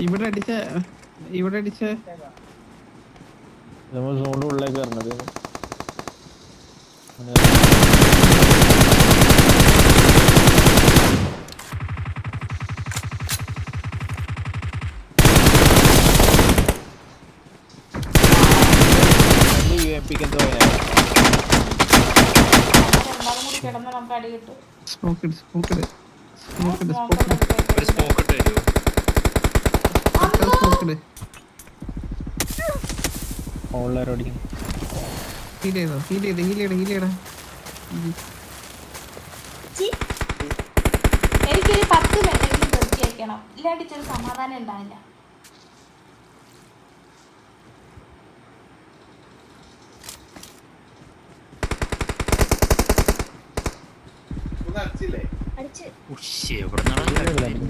ഇവിടെ അടിച്ച ഇവിടെ അടിച്ച നമ്മൾ സോണിന്റെ ഉള്ളിലേക്ക് വരണത്. Smoke smoke smoke smoke online heal ചെയ്തോ? ഹീൽ ചെയ്ത്? ഹീൽ ചെയ്യണം ഹീൽ ചെയ്യണം. എനിക്കൊരു പത്ത് മിനിറ്റെങ്കിലും നിർത്തി വെക്കണം. ഇല്ലാണ്ട് ഇച്ചൊരു സമാധാനം ഉണ്ടാവില്ല. അടിച്ച്. ഉഷ് എവിടെ നിന്നാണ്